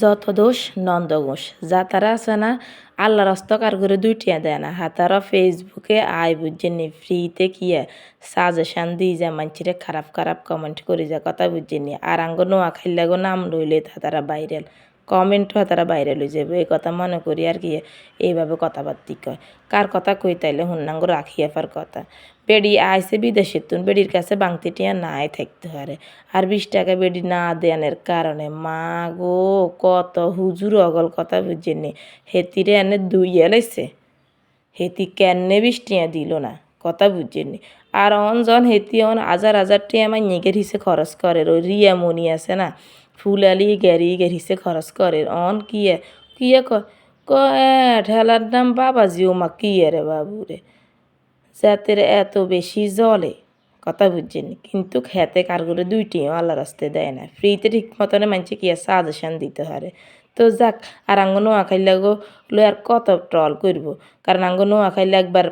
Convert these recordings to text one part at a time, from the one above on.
যত দোষ নন্দ ঘোষ। যা তারা আছে না আল্লাহ রস্তকার করে দুইটিয়া দেয় না। হাতারা ফেসবুকে আয় নি, ফ্রিতে কিয়া সাজেশন দিই যা মানুষের খারাপ খারাপ কমেন্ট করে যা, কথা বুঝছেন আর আঙ্গ নোয়া খাইলাগো নাম লইলে তারা ভাইরাল কমেন্টও তারা বাইরে লই যাবে এই কথা মনে করি আর কি, এইভাবে কথাবার্তি কয়। কার কথা কই তাইলে হুন্নাঙ্গ রাখি আফার কথা। বেডি আইসে বিদেশের তুন, বেডির কাছে বাংতি টিয়া নাই থাকতে পারে আর বিশ টাকা বেডি না দেয়ানের কারণে মা গো কত হুজুর অগল কথা বুঝেনি হেতিরে এনে দুই এলাইছে হেতি কেন বিশ টিয়া দিল না। কথা বুঝেনি আর অন জন হেতি অন হাজার হাজার টিয়া আমার নিগের হিসে খরচ করে ওই রিয়া মনি আছে না। ফুল ফুলালি গেরি গেরিসে খরচ করে অন কিয়ে? কিয়ে ক ক ঠেলার দাম বাবাজিও মা কিয়ে রে বাবু রে জাতের এত বেশি জলে কথা বুঝছেন কিন্তু খেতে কারগুলো দুইটিও আল্লাহ রাস্তায় দেয় না। ফ্রিতে ঠিক মতনে মানুষে কি সাজেশন দিতে পারে তো যাক আর আঙ্গ নোয়া খাইলে গো লই আর কত ট্রল করব কারণ আঙ্গ নোয়া খাইলে একবার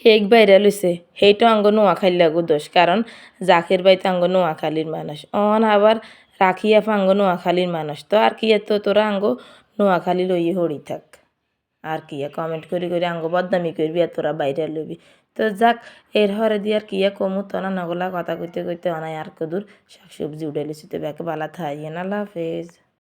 কেক বাইরে লইছে। সেইটা আঙ্গ নোয়া খাইলে গো দোষ কারণ জাকের বাইতে আঙ্গ নোয়াখালীর মানুষ। অন আবার রাখিয়া ফাঙ্গ নোয়াখালীর মানুষ। তো আর কি এত তোরা আঙ্গ নোয়াখালী লইয়ে হরি থাক? আর কি কমেন্ট করে করে আঙ্গ বদনামি করবি আর তোরা বাইরে লবি তো যাক, এর হরে দিয়ে আর কিয়া কমু তো না, নগলা কথা কইতে কইতে অনাই আর কদূর শাক সবজি উঠে লিছি তো ব্যাকে বালা থাই আল্লাহ হাফেজ।